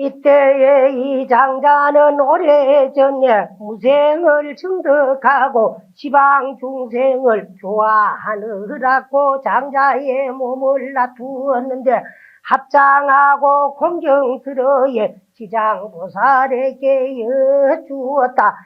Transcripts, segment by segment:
이때에 이 장자는 오래전에 무생을 증득하고 지방 중생을 좋아하느라고 장자의 몸을 놔두었는데 합장하고 공경스러에 지장보살에게 여주었다.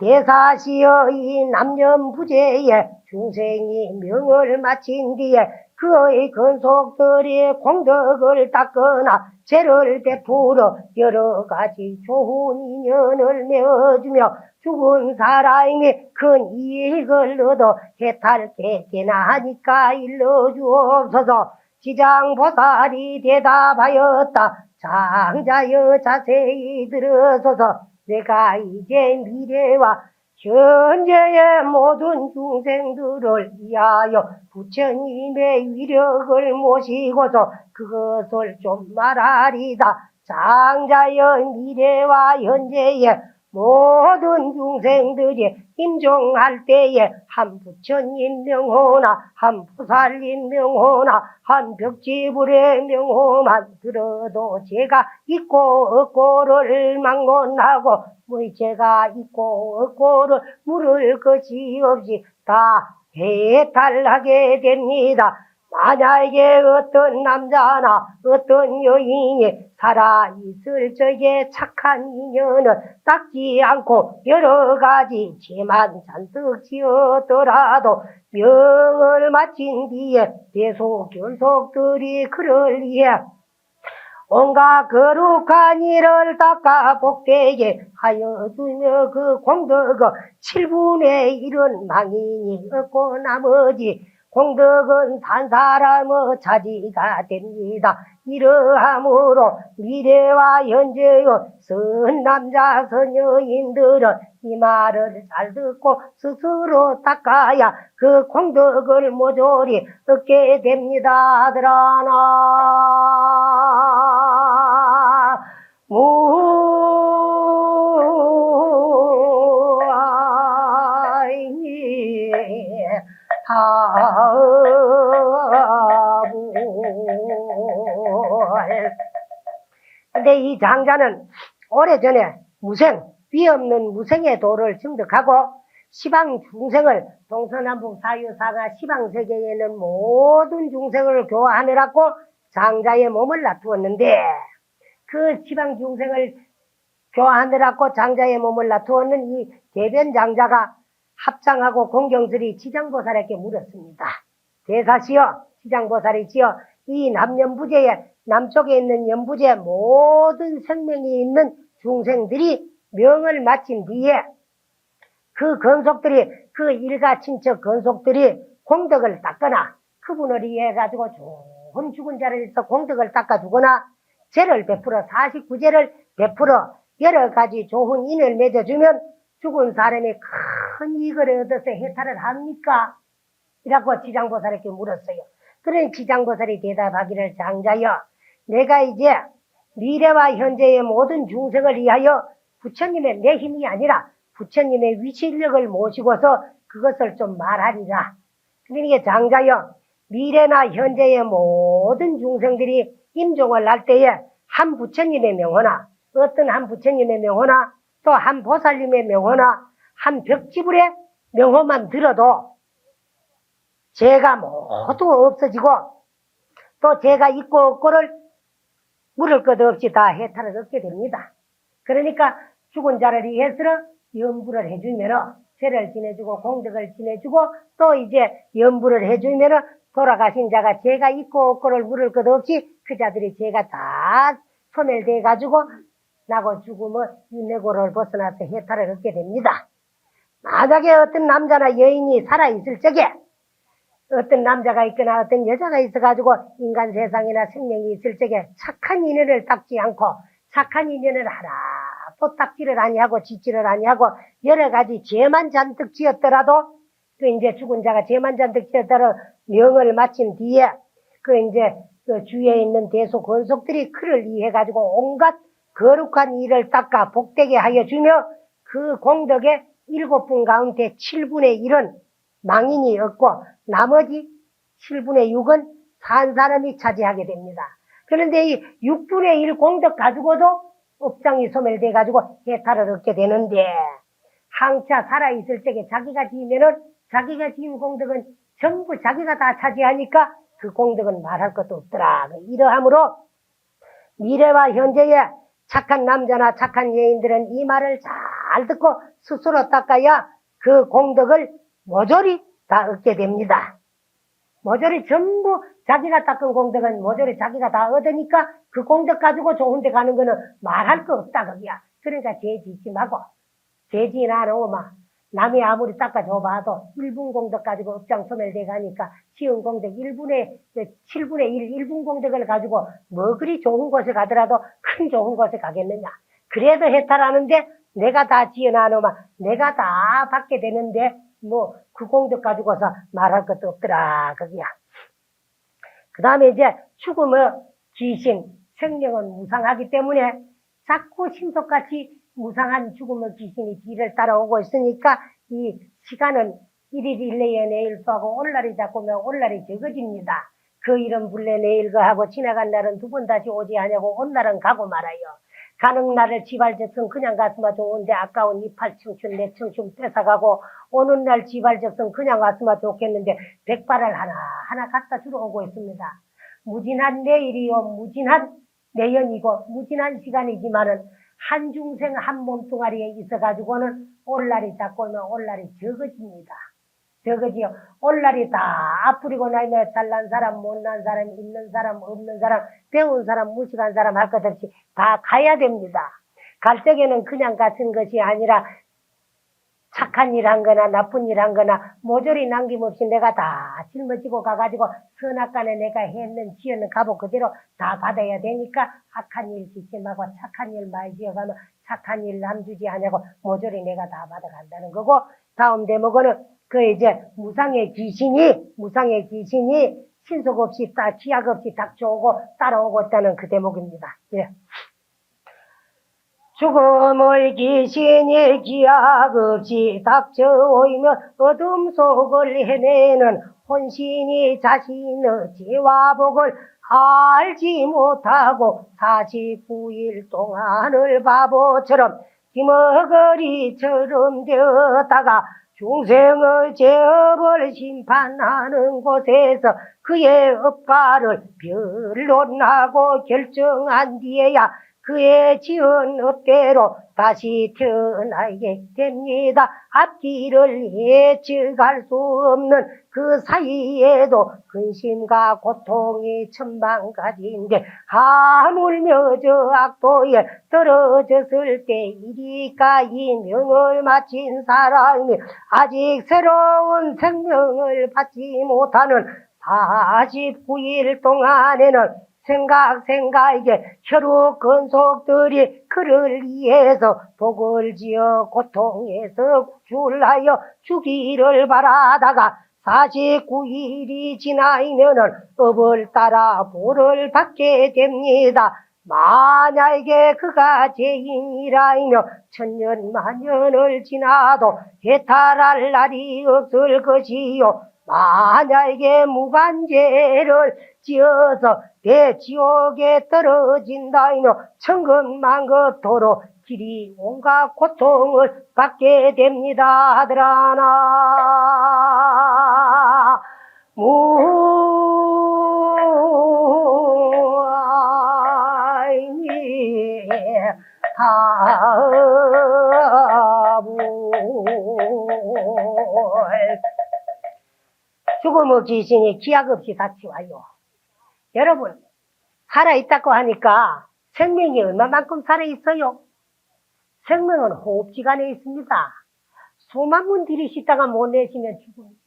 대사시여 이 남녀부재에 중생이 명을 마친 뒤에 그의 근속들이 공덕을 닦거나 죄를 베풀어 여러 가지 좋은 인연을 맺어주며 죽은 사람이 큰 이익을 얻어 해탈게 되나니까 일러주옵소서. 지장보살이 대답하였다. 장자여 자세히 들어서서. 내가 이제 미래와 현재의 모든 중생들을 위하여 부처님의 위력을 모시고서 그것을 좀 말하리다. 장자의 미래와 현재의 모든 중생들이 임종할 때에 한 부처님 명호나 한 보살님 명호나 한 벽지불의 명호만 들어도 제가 있고 없고를 막론하고 뭐 제가 있고 없고를 물을 것이 없이 다 해탈하게 됩니다. 만약에 어떤 남자나 어떤 여인이 살아있을 적에 착한 인연을 닦지 않고 여러 가지 죄만 잔뜩 지었더라도 명을 마친 뒤에 대소 결속들이 그를 위해 온갖 거룩한 일을 닦아 복되게 하여 주며 그 공덕을 7분의 1은 망인이 없고 나머지 공덕은 산 사람의 차지가 됩니다. 이러함으로 미래와 현재의 선 남자 선여인들은 이 말을 잘 듣고 스스로 닦아야 그 공덕을 모조리 얻게 됩니다. 아들아나 장자는 오래전에 무생, 비 없는 무생의 도를 증득하고 시방 중생을 동서남북 사유사가 시방 세계에는 모든 중생을 교화하느라고 장자의 몸을 놔두었는데 그 시방 중생을 교화하느라고 장자의 몸을 놔두었는 이 대변 장자가 합장하고 공경들이 지장보살에게 물었습니다. 대사시여 지장보살이시여 이 남연부제에 남쪽에 있는 연부제 모든 생명이 있는 중생들이 명을 마친 뒤에 그 건속들이 그 일가 친척 건속들이 공덕을 닦거나 그분을 위해가지고 좋은 죽은 자리에서 공덕을 닦아주거나 죄를 베풀어 49죄를 베풀어 여러 가지 좋은 인을 맺어주면 죽은 사람이 큰 이익을 얻어서 해탈을 합니까? 이라고 지장보살에게 물었어요. 그러니 지장보살이 대답하기를 장자여 내가 이제 미래와 현재의 모든 중생을 위하여 부처님의 내 힘이 아니라 부처님의 위치력을 모시고서 그것을 좀 말하리라. 그러니까 장자여 미래나 현재의 모든 중생들이 임종을 할 때에 한 부처님의 명호나 어떤 한 부처님의 명호나 또 한 보살님의 명호나 한 벽지불의 명호만 들어도 죄가 모두 없어지고 또 죄가 있고 없고를 물을 것 없이 다 해탈을 얻게 됩니다. 그러니까 죽은 자를 위해서 연부를 해주면 죄를 지내주고 공덕을 지내주고 또 이제 연부를 해주면 돌아가신 자가 죄가 있고 없고를 물을 것 없이 그 자들이 죄가 다 소멸돼 가지고 나고 죽으면 윤회고를 벗어나서 해탈을 얻게 됩니다. 만약에 어떤 남자나 여인이 살아있을 적에 어떤 남자가 있거나 어떤 여자가 있어가지고 인간 세상이나 생명이 있을 적에 착한 인연을 닦지 않고 착한 인연을 하나도 닦지를 아니하고 짓지를 아니하고 여러 가지 죄만 잔뜩 지었더라도 그 이제 죽은 자가 죄만 잔뜩 지었더라도 명을 마친 뒤에 그 이제 그 주위에 있는 대소 권속들이 그를 위해 가지고 온갖 거룩한 일을 닦아 복되게 하여 주며 그 공덕의 일곱 분 가운데 7분의 1은 망인이 없고 나머지 7분의 6은 산 사람이 차지하게 됩니다. 그런데 이 6분의 1 공덕 가지고도 업장이 소멸돼 가지고 해탈을 얻게 되는데 항차 살아 있을 적에 자기가 지으면은 자기가 지은 공덕은 전부 자기가 다 차지하니까 그 공덕은 말할 것도 없더라. 이러함으로 미래와 현재의 착한 남자나 착한 여인들은 이 말을 잘 듣고 스스로 닦아야 그 공덕을 모조리 다 얻게 됩니다. 모조리 전부 자기가 닦은 공덕은 모조리 자기가 다 얻으니까 그 공덕 가지고 좋은 데 가는 거는 말할 거 없다 그기야. 그러니까 죄짓지 말고 죄지나 안 오마. 남이 아무리 닦아줘봐도 1분 공덕 가지고 업장 소멸돼 가니까 쉬운 공덕 1분의 7분의 1, 1분 공덕을 가지고 뭐 그리 좋은 곳에 가더라도 큰 좋은 곳에 가겠느냐. 그래도 해탈하는데 내가 다 지어놔놓으면 내가 다 받게 되는데 뭐그 공덕 가지고서 말할 것도 없더라 그기야. 그 다음에 이제 죽음의 귀신, 생명은 무상하기 때문에 자꾸 신속같이 무상한 죽음의 귀신이 뒤를 따라오고 있으니까 이 시간은 일일 일내에 내일 수하고 올날이 자꾸면 올날이 적어집니다. 그 이름 불래 내일 그 하고 지나간 날은 두 번 다시 오지 하냐고 온 날은 가고 말아요. 가는 날을 지발적성 그냥 갔으면 좋은데 아까운 이팔 청춘 내 청춘 뺏어가고 오는 날 지발적성 그냥 갔으면 좋겠는데 백발을 하나 하나 갖다 주러 오고 있습니다. 무진한 내일이요 무진한 내연이고 무진한 시간이지만은 한 중생 한 몸뚱아리에 있어가지고는 올날이 오면 올날이 적어집니다. 적어지요. 올날이 다 앞부리고 나면 잘난 사람, 못난 사람, 있는 사람, 없는 사람, 배운 사람, 무식한 사람 할 것 없이 다 가야 됩니다. 갈 적에는 그냥 같은 것이 아니라 착한 일 한 거나 나쁜 일 한 거나 모조리 남김없이 내가 다 짊어지고 가가지고 선악간에 내가 했는 지었는 값을 그대로 다 받아야 되니까 악한 일 짓지 말고 착한 일 많이 지어가면 착한 일 남주지 하냐고 모조리 내가 다 받아간다는 거고 다음 대목은 그 이제 무상의 귀신이 무상의 귀신이 신속 없이 딱 기약 없이 닥쳐오고 따라오고 있다는 그 대목입니다. 예. 죽음의 귀신이 기약 없이 닥쳐오이며 어둠 속을 헤매는 혼신이 자신의 죄와 복을 알지 못하고 49일 동안을 바보처럼 기머거리처럼 되었다가 중생의 죄업을 심판하는 곳에서 그의 업과를 변론하고 결정한 뒤에야 그의 지은 업대로 다시 태어나게 됩니다. 앞길을 예측할 수 없는 그 사이에도 근심과 고통이 천방가지인데 하물며 저 악도에 떨어졌을 때 이리까지 명을 마친 사람이 아직 새로운 생명을 받지 못하는 49일 동안에는 생각 생각에 혈육 근속들이 그를 위해서 복을 지어 고통에서 구출하여 주기를 바라다가 49일이 지나면은 업을 따라 보를 받게 됩니다. 만약에 그가 죄인이라며 천년 만년을 지나도 해탈할 날이 없을 것이요. 만약에 무관죄를 지어서 대지옥에 떨어진다이며 천급만급도로 길이 온갖 고통을 받게 됩니다. 하더라나. 무아이니 하 죽음의 귀신이 기약 없이 닥치와요. 여러분, 살아있다고 하니까 생명이 얼마만큼 살아있어요? 생명은 호흡기관에 있습니다. 수만 분 들이쉬다가 못 내쉬면 죽습니다.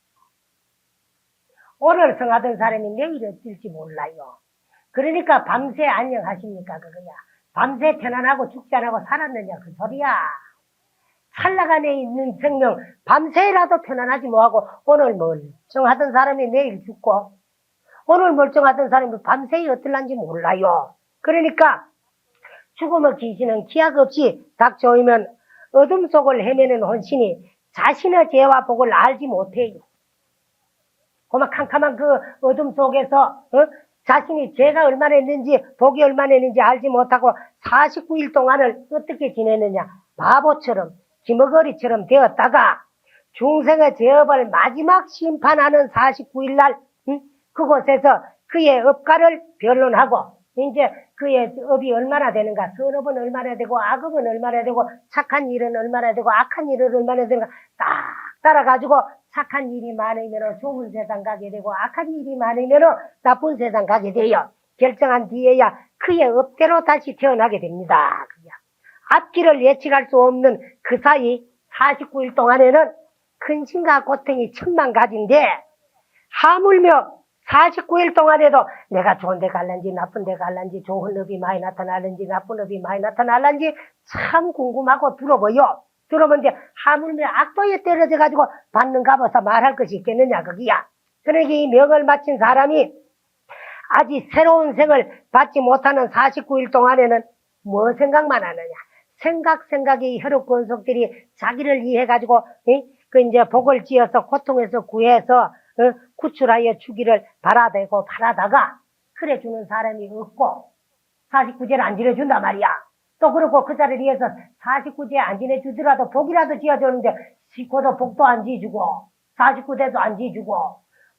오늘 성하던 사람이 내일 어떨지 몰라요. 그러니까 밤새 안녕하십니까 그거야. 밤새 편안하고 죽지 않고 살았느냐 그 소리야. 찰나간에 있는 생명 밤새라도 편안하지 뭐하고 오늘 멀쩡하던 사람이 내일 죽고 오늘 멀쩡하던 사람이 밤새 어떨란지 몰라요. 그러니까 죽음의 귀신은 기약 없이 닥쳐오면 어둠 속을 헤매는 혼신이 자신의 죄와 복을 알지 못해요. 고막 캄캄한 그 어둠 속에서 어? 자신이 죄가 얼마나 있는지 복이 얼마나 있는지 알지 못하고 49일 동안을 어떻게 지내느냐 바보처럼 기머거리처럼 되었다가 중생의 죄업을 마지막 심판하는 49일 날 응? 그곳에서 그의 업가를 변론하고 이제 그의 업이 얼마나 되는가 선업은 얼마나 되고 악업은 얼마나 되고 착한 일은 얼마나 되고 악한 일은 얼마나 되는가 딱 따라가지고 착한 일이 많으면 좋은 세상 가게 되고 악한 일이 많으면 나쁜 세상 가게 돼요. 결정한 뒤에야 그의 업대로 다시 태어나게 됩니다. 그게. 앞길을 예측할 수 없는 그 사이 49일 동안에는 근심과 고통이 천만 가지인데 하물며 49일 동안에도 내가 좋은 데 갈란지 나쁜 데 갈란지 좋은 업이 많이 나타나는지 나쁜 업이 많이 나타나는지 참 궁금하고 들어보여. 들어보는데 하물며 악도에 떨어져 가지고 받는가 봐서 말할 것이 있겠느냐 그기야. 그러니까 이 명을 마친 사람이 아직 새로운 생을 받지 못하는 49일 동안에는 뭐 생각만 하느냐. 생각 생각이 혈육 권속들이 자기를 이해해 가지고 그 이제 복을 지어서 고통에서 구해서 어, 구출하여 주기를 바라대고 바라다가 그래 주는 사람이 없고 49제를 안 지내준단 말이야. 또 그렇고 그 자리를 위해서 49제 안 지내주더라도 복이라도 지어주는데 시코도 복도 안 지어주고 49대도 안 지어주고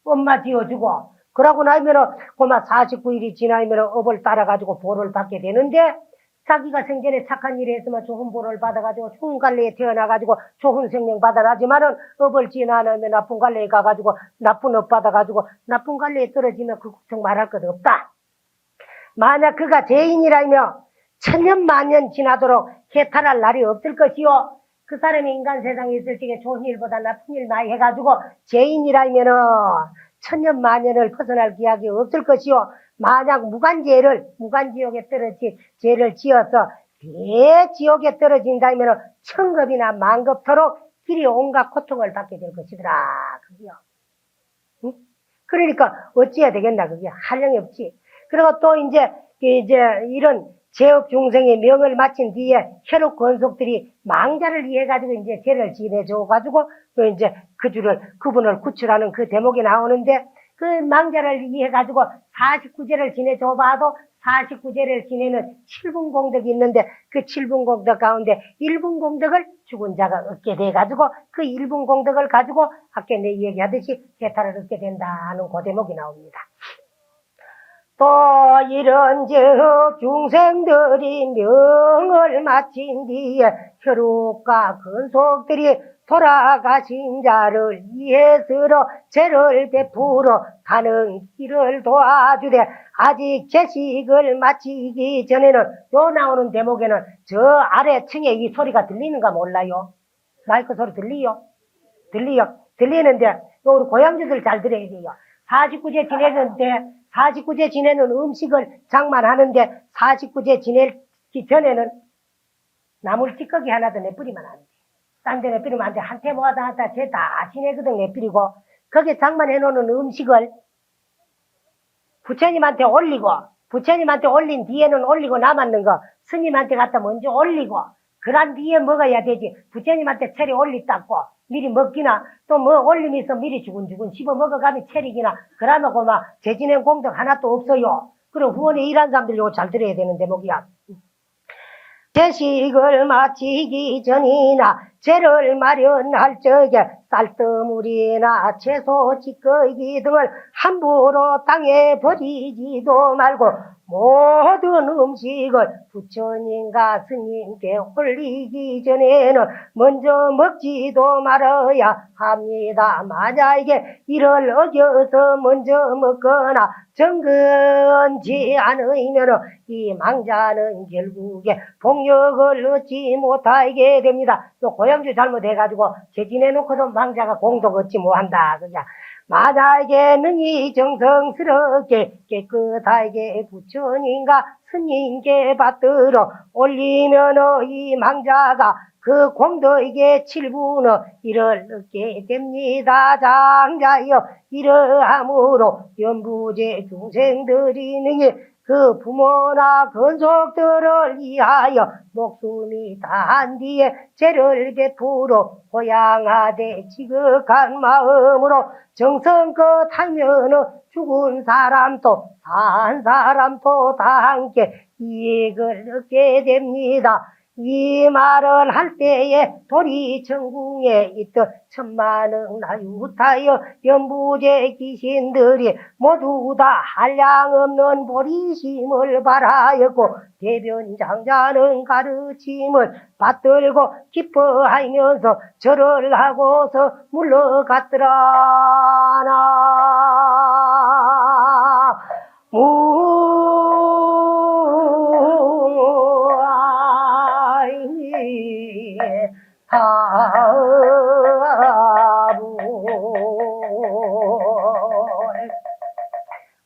엄마 지어주고 그러고 나면은 고마 49일이 지나면 업을 따라가지고 보를 받게 되는데 자기가 생전에 착한 일을 했으면 좋은 보를 받아가지고 좋은 갈래에 태어나가지고 좋은 생명 받아라지만은 업을 지나면 나쁜 갈래에 가가지고 나쁜 업 받아가지고 나쁜 갈래에 떨어지면 그 걱정 말할 것 없다. 만약 그가 죄인이라며 천년 만년 지나도록 해탈할 날이 없을 것이요. 그 사람이 인간 세상에 있을 적에 좋은 일보다 나쁜 일 많이 해가지고 죄인이라면은 천년 만년을 벗어날 기약이 없을 것이요. 만약 무간죄를 무간지옥에 떨어진 죄를 지어서 대지옥에 떨어진다면 천급이나 만급토록 길이 온갖 고통을 받게 될 것이더라. 그게요. 응? 그러니까 어찌해야 되겠나 그게 한량이 없지. 그리고 또 이제 이제 이런 제업 중생의 명을 마친 뒤에 혈육 권속들이 망자를 이해 가지고 이제 죄를 지내줘 가지고 또 이제 그 줄을 그분을 구출하는 그 대목이 나오는데 그 망자를 이해 가지고 49제를 지내줘 봐도 49제를 지내는 7분 공덕이 있는데 그 7분 공덕 가운데 1분 공덕을 죽은 자가 얻게 돼 가지고 그 1분 공덕을 가지고 아까 내 얘기하듯이 해탈을 얻게 된다 하는 그 대목이 나옵니다. 또 이런 저 중생들이 명을 마친 뒤에 혈육과 근속들이 돌아가신 자를 위해서로 죄를 베풀어 가는 길을 도와주되 아직 제식을 마치기 전에는 요 나오는 대목에는 저 아래 층에 이 소리가 들리는가 몰라요? 마이크 소리 들리요? 들리요? 들리는데 요 우리 고향주들 잘 들어야 돼요. 49제 지내는데 49제 지내는 음식을 장만하는데 49제 지내기 전에는 나물 찌꺼기 하나도 내뿌리면 안 돼. 딴데 내뿌리면 안 돼. 한테 모아다 하다 쟤 다 지내거든 내뿌리고 거기에 장만해 놓는 음식을 부처님한테 올리고 부처님한테 올린 뒤에는 올리고 남았는 거 스님한테 갖다 먼저 올리고 그런 뒤에 먹어야 되지. 부처님한테 체리 올리닦고 미리 먹기나 또 뭐 올리면서 미리 주근주근 씹어 먹어가면 체리기나 그러면 고마 재진행 공덕 하나도 없어요. 그리고 후원에 일한 사람들 이거 잘 들어야 되는 대목이야. 제식을 마치기 전이나 죄를 마련할 적에 쌀뜨물이나 채소 찌꺼기 등을 함부로 땅에 버리지도 말고 모든 음식을 부처님과 스님께 올리기 전에는 먼저 먹지도 말아야 합니다. 만약에 이를 어겨서 먼저 먹거나 정근지 않으면 이 망자는 결국에 복력을 얻지 못하게 됩니다. 또 고향주 잘못해가지고 제 지내놓고도 망자가 공덕 얻지 못한다. 그냥 만약에 능히 정성스럽게 깨끗하게 부처님과 스님께 받들어 올리면 이 망자가 그 공덕에게 칠분의 일을 얻게 됩니다. 장자여 이러함으로 연부제 중생들이 능히 그 부모나 건속들을 위하여 목숨이 다한 뒤에 죄를 베풀어 고양하되 지극한 마음으로 정성껏 하면은 죽은 사람도 산 사람도 다 함께 이익을 얻게 됩니다. 이 말을 할 때에 도리 천궁에 있던 천만억 나유타여 연부제 귀신들이 모두 다 한량 없는 보리심을 바라였고 대변장자는 가르침을 받들고 기뻐하면서 절을 하고서 물러갔더라. 나 무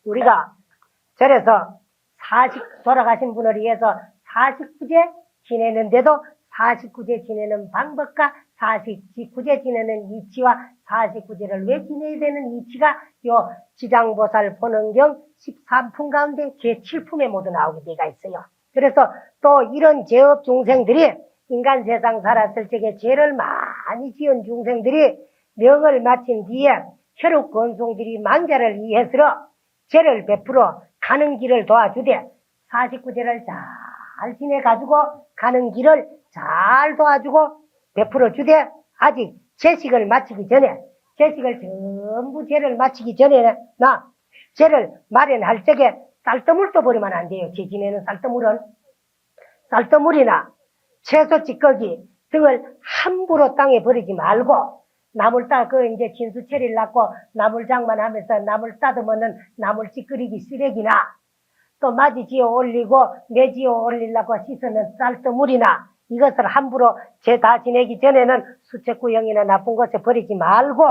우리가 절에서 40 돌아가신 분을 위해서 49제 지내는데도 49제 지내는 방법과 49제 지내는 이치와 49제를 왜 지내야 되는 이치가 요 지장보살 보는경 13품 가운데 제7품에 모두 나오게 되가 있어요. 그래서 또 이런 죄업 중생들이 인간 세상 살았을 적에 죄를 많이 지은 중생들이 명을 마친 뒤에 혈육 건송들이 망자를 위해서 죄를 베풀어 가는 길을 도와주되 49제를 잘 지내가지고 가는 길을 잘 도와주고 베풀어 주되 아직 제식을 마치기 전에 제식을 전부 죄를 마치기 전에 나 죄를 마련할 적에 쌀뜨물도 버리면 안 돼요. 제 지내는 쌀뜨물은 쌀뜨물이나 채소 찌꺼기 등을 함부로 땅에 버리지 말고 나물 따, 그 이제 진수체리를 낳고 나물 장만하면서 나물 따듬으면 나물 찌끄리기 쓰레기나 또 마지 지어 올리고 매 지어 올리려고 씻어는 쌀뜨물이나 이것을 함부로 죄다 지내기 전에는 수채구형이나 나쁜 곳에 버리지 말고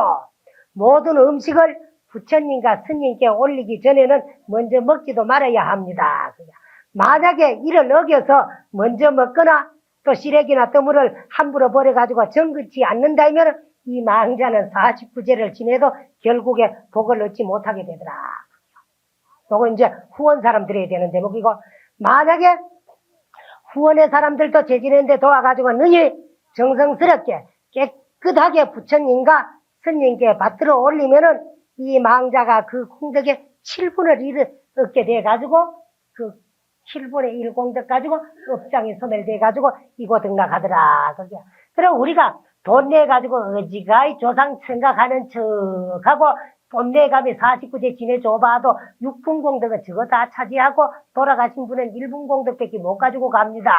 모든 음식을 부처님과 스님께 올리기 전에는 먼저 먹지도 말아야 합니다. 만약에 이를 어겨서 먼저 먹거나 또 시래기나 뜨물을 함부로 버려가지고 정긋지 않는다면 이 망자는 49제를 지내도 결국에 복을 얻지 못하게 되더라. 요거 이제 후원 사람 드려야 되는 대목이고 만약에 후원의 사람들도 재지는데 도와가지고 너희 정성스럽게 깨끗하게 부처님과 스님께 받들어 올리면은 이 망자가 그 공덕의 7분을 잃 얻게 돼가지고 그 7분의 1 공덕 가지고 업장이 소멸돼 가지고 이곳 등락하더라. 그게. 그럼 우리가 돈 내 가지고 어지가이 조상 생각하는 척하고 돈 내가며 49제 지내줘봐도 6분 공덕은 저거 다 차지하고 돌아가신 분은 1분 공덕밖에 못 가지고 갑니다.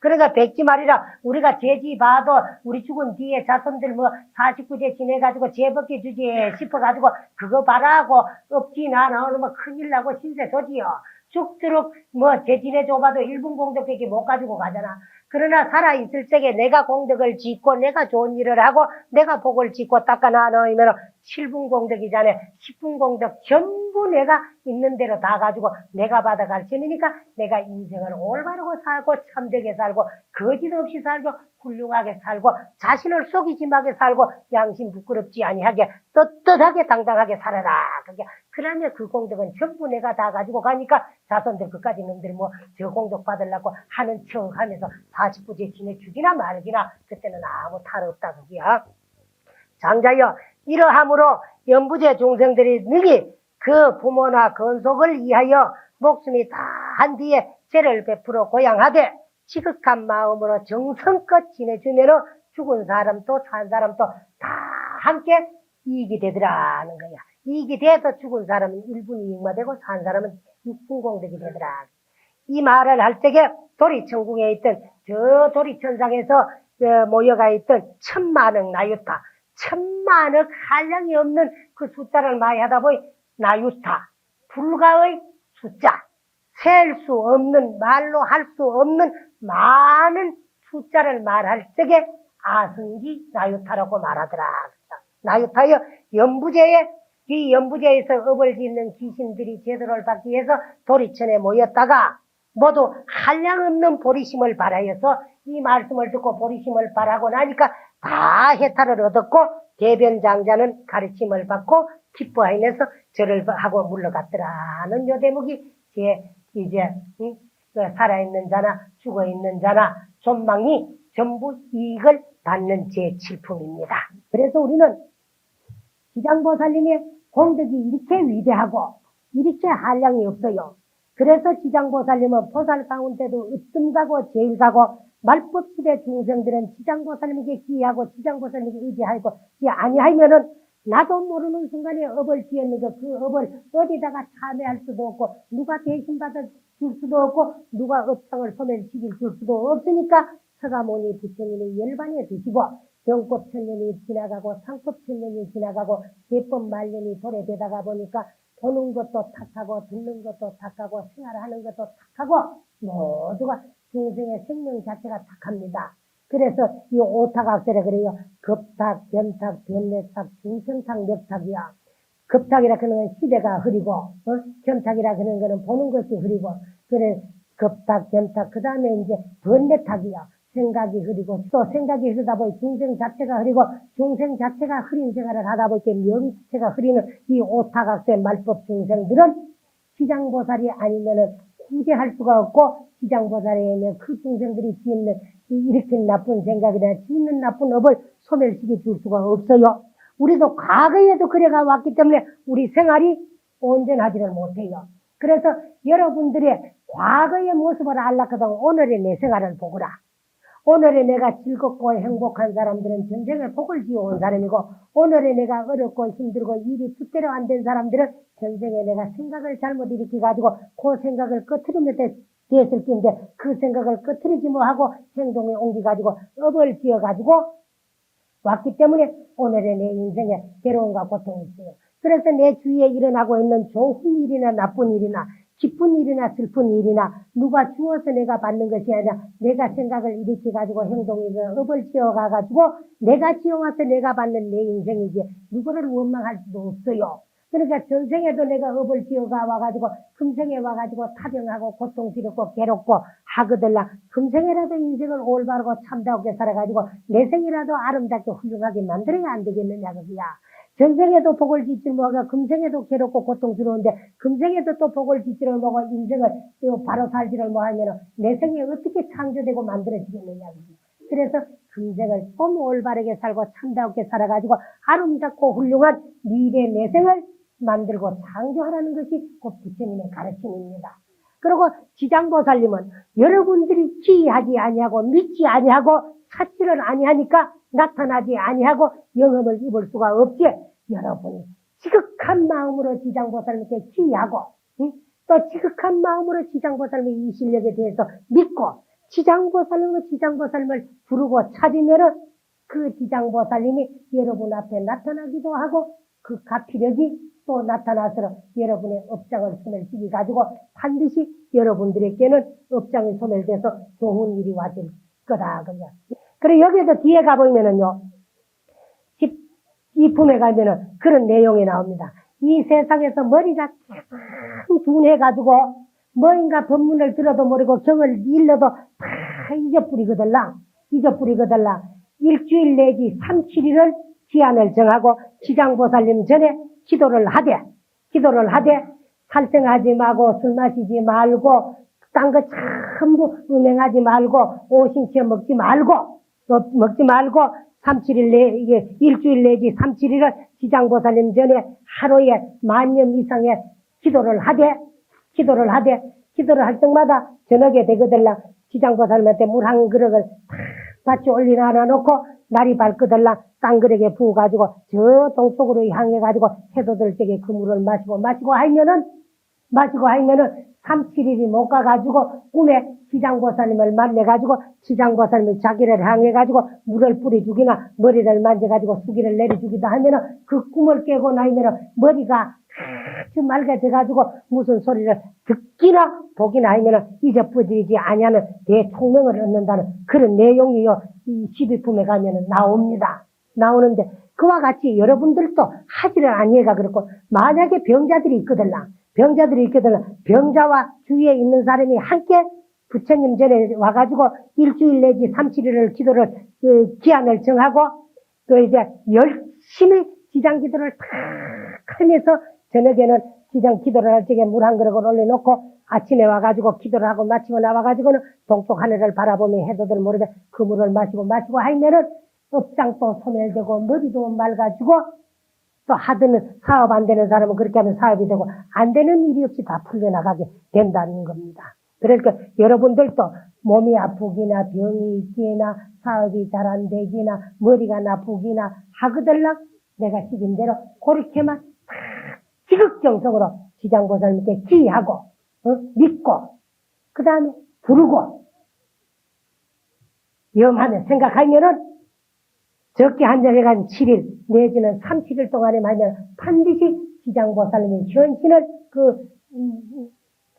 그러니까 백지 말이라 우리가 죄지 봐도 우리 죽은 뒤에 자손들 뭐 49제 지내가지고 죄 벗겨 주지 싶어가지고 그거 봐라고 업지 나 나오면 뭐 큰일 나고 신세 소지요. 죽도록 뭐죄 지내줘봐도 1분 공덕밖에 못 가지고 가잖아. 그러나 살아있을 적에 내가 공덕을 짓고 내가 좋은 일을 하고 내가 복을 짓고 닦아놔 놓으면 7분 공덕이잖아. 10분 공덕 전부 내가 있는 대로 다 가지고 내가 받아갈 테니까 내가 인생을 올바르고 살고 참되게 살고 거짓 없이 살고 훌륭하게 살고 자신을 속이지 말게 살고 양심 부끄럽지 아니하게 떳떳하게 당당하게 살아라. 그게 그러면 그 공덕은 전부 내가 다 가지고 가니까 자손들 그까지 놈들 뭐 저 공덕 받으려고 하는 척 하면서 40부제 지내 죽이나 말기나 그때는 아무 탈 없다 그게야. 장자여 이러함으로 연부제 중생들이 능히 그 부모나 건속을 위하여 목숨이 다 한 뒤에 죄를 베풀어 고양하되 지극한 마음으로 정성껏 지내주면 죽은 사람도 산 사람도 다 함께 이익이 되더라는 거야. 이익이 돼서 죽은 사람은 1분 이익만 되고 산 사람은 6분 공덕이 되더라. 이 말을 할 적에 도리천궁에 있던 저 도리천상에서 어, 모여가 있던 천만억 나유타 천만억 한량이 없는 그 숫자를 많이 하다 보니 나유타 불가의 숫자 셀 수 없는 말로 할 수 없는 많은 숫자를 말할 적에 아승기 나유타라고 말하더라. 나유타여 연부제에 이 연부제에서 업을 짓는 귀신들이 제도를 받기 위해서 도리천에 모였다가 모두 한량 없는 보리심을 바라여서 이 말씀을 듣고 보리심을 바라고 나니까 다 해탈을 얻었고 대변장자는 가르침을 받고 기뻐하면서 절을 하고 물러갔더라는 요 대목이 제 이제 응? 그 살아있는 자나 죽어있는 자나 존망이 전부 이익을 받는 제7품입니다. 그래서 우리는 지장보살님의 공덕이 이렇게 위대하고 이렇게 한량이 없어요. 그래서 지장보살님은 보살 가운데도 으뜸가고 제일가고 말법시대 중생들은 지장보살님에게 기하고 지장보살님에게 의지하고 이 아니하면은 나도 모르는 순간에 업을 지었는 거 그 업을 어디다가 참여할 수도 없고 누가 대신 받아 줄 수도 없고 누가 업장을 소멸시킬 줄 수도 없으니까 서가모니 부처님이 열반에 드시고 병법 천년이 지나가고 상법 천년이 지나가고 대법 말년이 도래되다가 보니까 보는 것도 탁하고 듣는 것도 탁하고 생활하는 것도 탁하고 모두가 중생의 생명 자체가 탁합니다. 그래서 이 오탁악설에 그래요. 급탁, 변탁, 변내탁, 중생탁, 멱탁이야. 급탁이라 그러는 건 시대가 흐리고, 어? 변탁이라 그러는 거는 보는 것이 흐리고, 그래, 급탁, 변탁, 그 다음에 이제 변내탁이야. 생각이 흐리고, 또 생각이 흐르다 보니 중생 자체가 흐리고, 중생 자체가 흐린 생활을 하다 보니 명체가 흐리는 이 오탁악세 말법 중생들은 시장보살이 아니면은 구제할 수가 없고, 시장보살에는 그 중생들이 짓는 이- 이렇게 나쁜 생각이나 짓는 나쁜 업을 소멸시켜 줄 수가 없어요. 우리도 과거에도 그래가 왔기 때문에 우리 생활이 온전하지를 못해요. 그래서 여러분들의 과거의 모습을 알라거든 오늘의 내 생활을 보거라. 오늘의 내가 즐겁고 행복한 사람들은 전생에 복을 지어온 사람이고 오늘의 내가 어렵고 힘들고 일이 뜻대로 안 된 사람들은 전생에 내가 생각을 잘못 일으켜 가지고 그 생각을 꺼트리며 됐을 텐데 그 생각을 꺼트리지 뭐하고 행동에 옮겨 가지고 업을 지어 가지고 왔기 때문에 오늘의 내 인생에 괴로움과 고통이 있어요. 그래서 내 주위에 일어나고 있는 좋은 일이나 나쁜 일이나 기쁜 일이나 슬픈 일이나 누가 주어서 내가 받는 것이 아니라 내가 생각을 일으켜 가지고 행동에 그 업을 지어가 가지고 내가 지어와서 내가 받는 내 인생이지 누구를 원망할 수도 없어요. 그러니까 전생에도 내가 업을 지어가 와가지고 금생에 와가지고 타병하고 고통스럽고 괴롭고 하거들라 금생에라도 인생을 올바르고 참다하게 살아가지고 내 생이라도 아름답게 훌륭하게 만들어야 안 되겠느냐 그거야. 전생에도 복을 짓지 뭐가 금생에도 괴롭고 고통스러운데 금생에도 또 복을 짓지를 뭐고 인생을 또 바로 살지를 뭐하면 내 생에 어떻게 창조되고 만들어지겠느냐. 그래서 금생을 좀 올바르게 살고 참다하게 살아가지고 아름답고 훌륭한 미래 내 생을 만들고 창조하라는 것이 곧 부처님의 가르침입니다. 그리고 지장보살님은 여러분들이 기하지 아니하고 믿지 아니하고 찾지를 아니하니까 나타나지 아니하고 영험을 입을 수가 없지. 여러분이 지극한 마음으로 지장보살님께 기하고 응? 또 지극한 마음으로 지장보살님의 이 실력에 대해서 믿고 지장보살님과 지장보살님을 부르고 찾으면은 그 지장보살님이 여러분 앞에 나타나기도 하고 그 가피력이 또 나타나서 여러분의 업장을 소멸시키 가지고 반드시 여러분들에게는 업장이 소멸돼서 좋은 일이 와질 거다 그냥. 그래 여기에도 뒤에 가보면은요. 집, 이 품에 가면은 그런 내용이 나옵니다. 이 세상에서 머리가 참 둔해가지고 뭐인가 법문을 들어도 모르고 경을 일러도 다 잊어뿌리거들라. 잊어뿌리거들라. 일주일 내지 3, 7일을 기한을 정하고 지장보살님 전에 기도를 하되, 기도를 하되, 살생하지 말고, 술 마시지 말고, 딴 거 전부 음행하지 말고, 오신채 먹지 말고, 또 먹지 말고, 3, 7일 내, 이게 일주일 내지 3, 7일을 지장보살님 전에 하루에 만년 이상의 기도를 하되, 기도를 하되, 기도를 할 때마다 저녁에 되거들라, 지장보살님한테 물 한 그릇을 탁 받쳐 올리나 하나 놓고, 날이 밝거들라, 땅 그릇에 부어가지고, 저 동쪽으로 향해가지고, 해도 될 적에 그 물을 마시고, 마시고 하면은, 마시고 하면은, 3, 7일이 못 가가지고, 꿈에 지장보살님을 만나가지고, 지장보살님이 자기를 향해가지고, 물을 뿌려주기나, 머리를 만져가지고, 수기를 내려주기도 하면은, 그 꿈을 깨고 나면은, 머리가 아주 맑아져가지고, 무슨 소리를 듣기나, 보기나 하면은, 잊어버리지 아니하는 대통령을 얻는다는 그런 내용이요, 이 12품에 가면은 나옵니다. 나오는데, 그와 같이 여러분들도 하지를 아니해가 그렇고, 만약에 병자들이 있거든라. 병자들이 있거든라. 병자와 주위에 있는 사람이 함께 부처님 전에 와가지고 일주일 내지 3, 7일을 기도를, 그, 기한을 정하고, 그 이제 열심히 지장 기도를 탁 하면서 저녁에는 시장 기도를 할 적에 물 한 그릇을 올려놓고 아침에 와가지고 기도를 하고 마치고 나와가지고는 동쪽 하늘을 바라보며 해도들 모르게 그 물을 마시고 마시고 하면은 업장도 소멸되고 머리도 맑아지고 또 하드는 사업 안 되는 사람은 그렇게 하면 사업이 되고 안 되는 일이 없이 다 풀려나가게 된다는 겁니다. 그러니까 여러분들도 몸이 아프기나 병이 있기나 사업이 잘 안 되기나 머리가 나쁘기나 하거들랑 내가 시킨 대로 그렇게만 다 지극정성으로 지장보살님께 기하고 어? 믿고 그 다음에 부르고 염하며 생각하면은 적게 한정해간 7일 내지는 3, 7일 동안에 만약 반드시 지장보살님의 현신을 그 음, 음,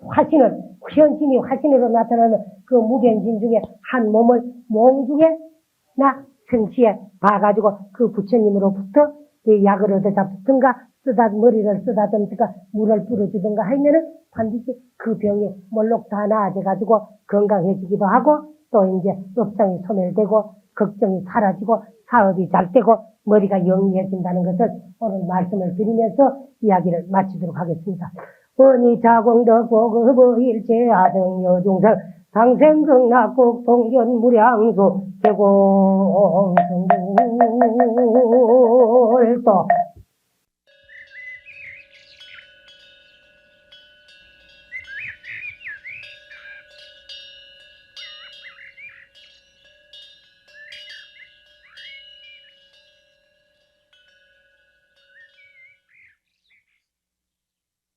화신을 현신이 화신으로 나타나는 그 무변신 중에 한 몸을 몽중에나 성시에 봐가지고 그 부처님으로부터 그 약을 얻어다 붙든가 쓰다 머리를 쓰다듬든가 물을 뿌려주든가 하면은 반드시 그 병이 몰록 다 나아져가지고 건강해지기도 하고 또 이제 업장이 소멸되고 걱정이 사라지고 사업이 잘 되고 머리가 영리해진다는 것을 오늘 말씀을 드리면서 이야기를 마치도록 하겠습니다. 원이 자공덕 고급 일체 아등 여중생 상생극락국 동전 무량수 개공승불도